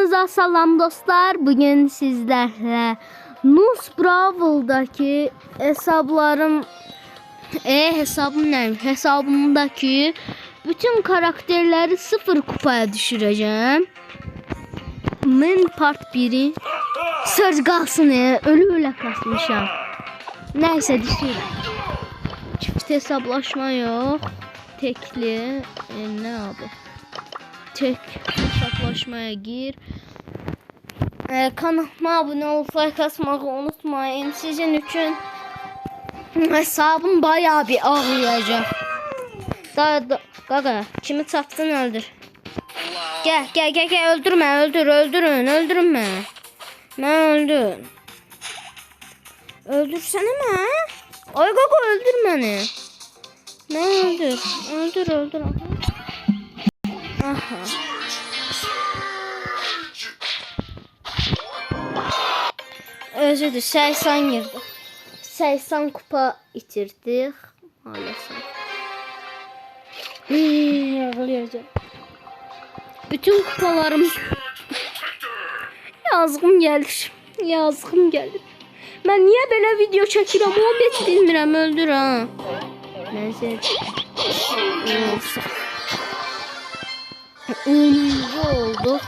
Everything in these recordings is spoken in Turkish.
Hepinize salam dostlar. Bugün sizlerle Nus Brawl'daki hesaplarım e hesabım ne? Hesabımdaki bütün karakterleri sıfır kupaya düşüreceğim. Men part 1'i söz kalsın ya. Ölü öyle kasmışam. Neyse düşürüm. Çift hesaplaşma yok. Tekli. E, ne abi? tek hesaplaşmaya gir. Ee, kanalıma abone olup like atmayı unutmayın. Sizin için hesabım bayağı bir ağlayacak. Daha da, gaga kimi çattın öldür. Gel gel gel gel öldürme öldür öldürün öldürme. Ne öldür. Öldürsene mi? Ay gaga öldür beni. Ne öldür? Öldür öldür. Aha. Özüdür 80 yıldır. 80 kupa itirdik maalesef. Ağlayacağım. Bütün kupalarım yazgım gelir. Yazgım gelir. Ben niye böyle video çekirəm o bet bilmirəm öldür ha. Neyse. Neyse. 10. oldu.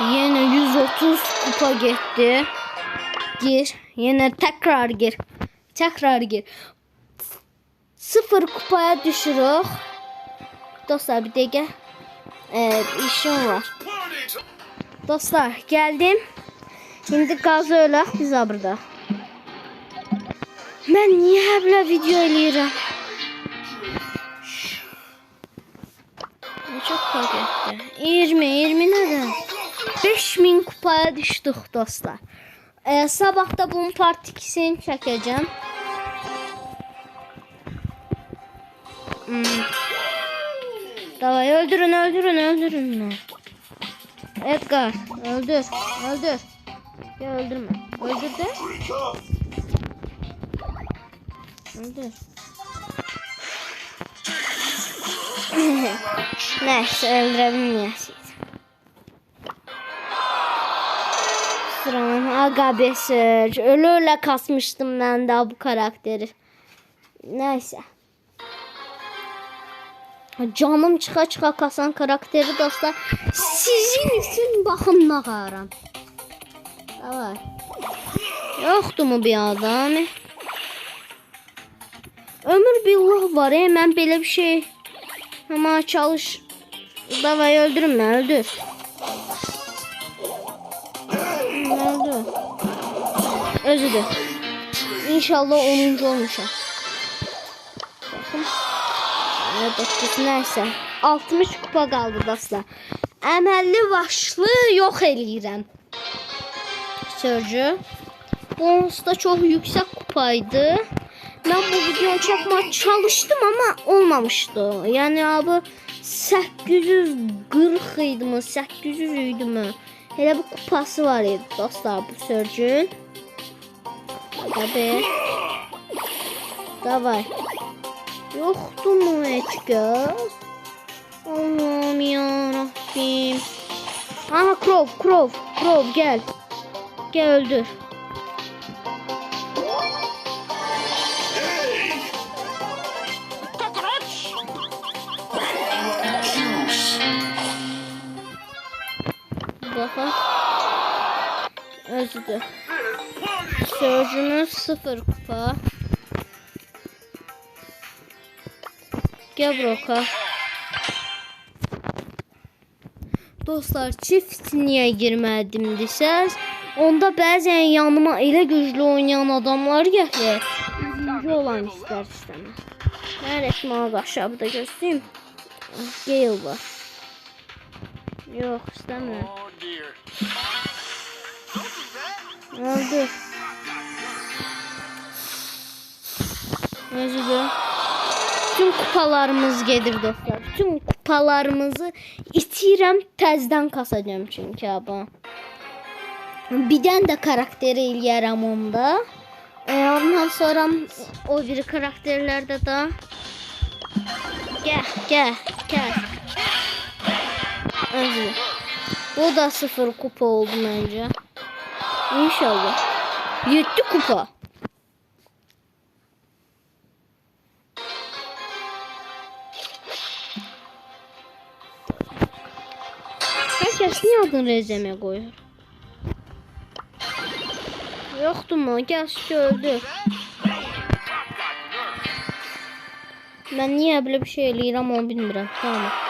Yine 130 kupa gitti. Gir. Yine tekrar gir. Tekrar gir. Sıfır kupaya düşürük. Dostlar bir dakika. Evet işim var. Dostlar geldim. Şimdi gazı öyle biz burada. Ben niye böyle video eləyirəm? Çok fark etti. 20, 20 neden? 5000 kupaya düştük dostlar. Ee, sabah da bunun part 2'sini çekeceğim. Hmm. Davay öldürün öldürün öldürün. Edgar öldür öldür. Ya öldürme. Öldür de. Öldür. Neyse öldürebilmeyeceğiz. Sıram aga besir. Öyle kasmıştım ben daha bu karakteri. Neyse. Canım çıka çıka kasan karakteri dostlar. Sizin için bakın nağaram. Evet. Yoktu mu bir adam? Ömür billah var ya ben böyle bir şey ama çalış. Davayı öldürme öldür. Öldür. Özüdür. İnşallah 10. olmuşum. Bakın. Dokuz, neyse. 60 kupa kaldı dostlar. Əməlli başlı yok eləyirəm. Sörcü. Bonus da çok yüksek kupaydı. Ben bu videonu çekmeye çalıştım ama olmamıştı. Yani abi 840 idi mi? 800 idi mi? Hele bir kupası var idi dostlar bu sörcün. Tabi. Davay. Yoktu mu Edgar? Allah'ım yarabbim. Aha Crow, Crow, Crow gel. Gel öldür. Daha özüdür. Sörcümüz sıfır kupa. Gel Broka. Dostlar çift niye girmədim desəz, onda bəzən yanıma elə güclü oynayan adamlar gəlir. Üzücü olan istər istəməz. Mən resmana aşağıda göstereyim. Gale var. Yok istemiyorum. Öldü. Özüdür. Bütün kupalarımız gelir dostlar. Bütün kupalarımızı itirəm təzdən kasacağım çünkü abi. Birdən də karakteri eləyərəm onda. E, ondan sonra o biri karakterlerde de gel gel gel. Özür. Bu da sıfır kupa oldu bence. İnşallah. 7 kupa. Herkes niye adını rezeme koyuyor? Yoktu mu? Gerçi öldü. Ben niye böyle bir şey eləyirəm onu bilmirəm. Tamam.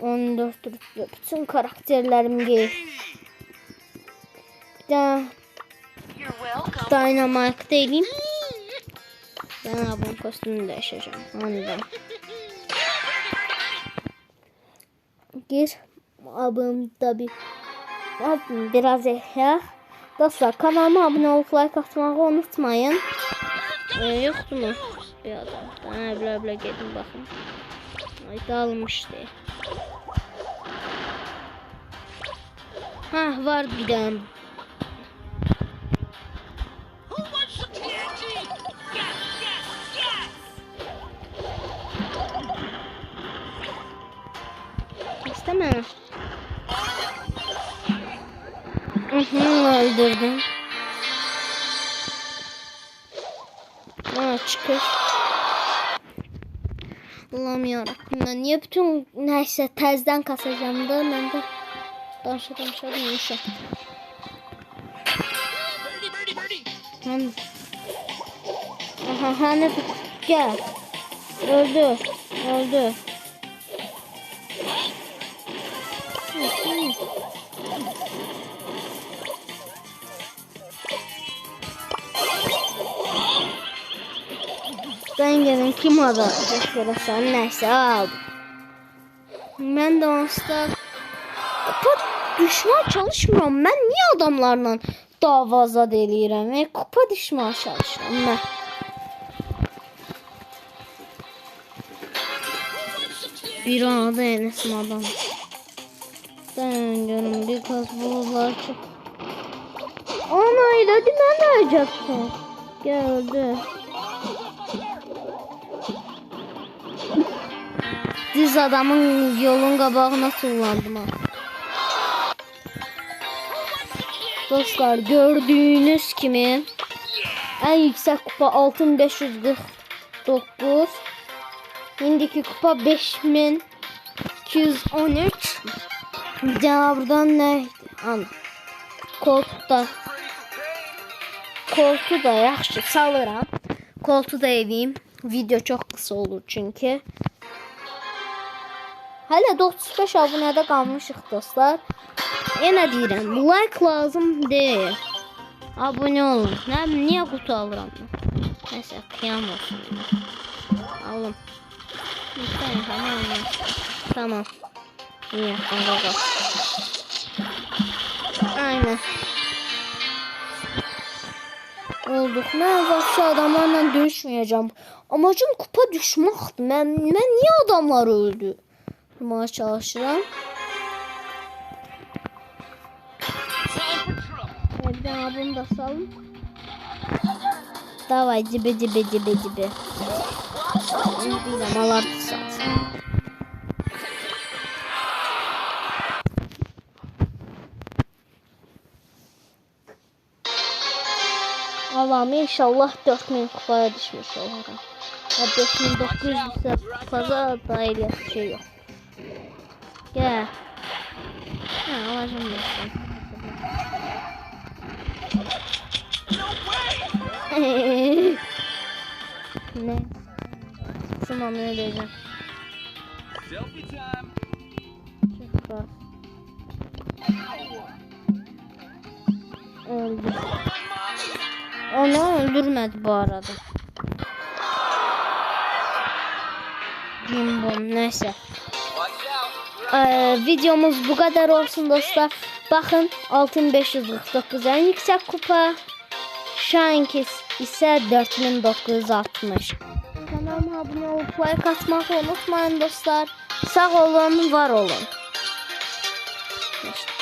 14 rütbe. Bütün karakterlerimi giy. Bir daha. Dynamite değilim. Ben abim kostümünü değişeceğim. Ondan. Gir. Abim tabi. Abim biraz ehya. Dostlar kanalıma abone olup like atmayı unutmayın. Ee, yoktu mu? Bir adam. Ha, bile bile geldim bakın. Ay dağılmıştı. Ha var bir tane. Yarabbim ben niye bütün neyse tezden kasacağım da ben de danışa danışa neyse. Hani. Aha hani gel. Öldü. Öldü. Ben gelin kim adı? Görəsən nəysə aldım. Mən də onsda kupa düşmeye çalışmıyorum. Ben niye adamlarla dava azad eləyirəm? E, kupa düşmeye çalışıram mən. Bir anda enesim adam. Ben görüm bir kaz bulurlar ki. Ana elədi mən ölecektim. Geldi. Düz adamın yolun qabağına tullandım. Dostlar gördüğünüz kimi en yüksek kupa 6549. Şimdiki kupa 5213. Cevabdan ne? An. Koltukta. Koltuğu da yaxşı salıram. Koltuğu da edeyim. Video çok kısa olur çünkü. Hələ də 35 abunədə qalmışıq dostlar. Yenə deyirəm, like lazım deyil. Abunə olun. Nə niyə qutu alıram? Nəsə, qiyam olsun. Alım. Lütfen tamam? Tamam. İyi, kanka. Aynen. Olduk. Ben vahşi adamlarla dövüşmeyeceğim. Amacım kupa düşmekti. Ben, ben niye adamlar öldü? Bulmaya çalışıram. Time for trouble. E, bir daha bunu da salın. Davay cibe cibe cibe cibe. Bilmem alardı zaten. Allah'ım inşallah 4000 kupaya düşmüş olurum. Ya 5900 ise kupada dahil bir şey yok. Gel. Ha alacağım ben. No way. ne? Tamam ne diyeceğim. Selfie time. Çok bas. Öldü. Onu öldürmedi bu arada. Cimbom neyse. Ee, videomuz bu kadar olsun dostlar. Bakın 6549 en yüksek kupa. Şu anki ise 4960. Kanalıma abone olup like atmayı unutmayın dostlar. Sağ olun, var olun. İşte.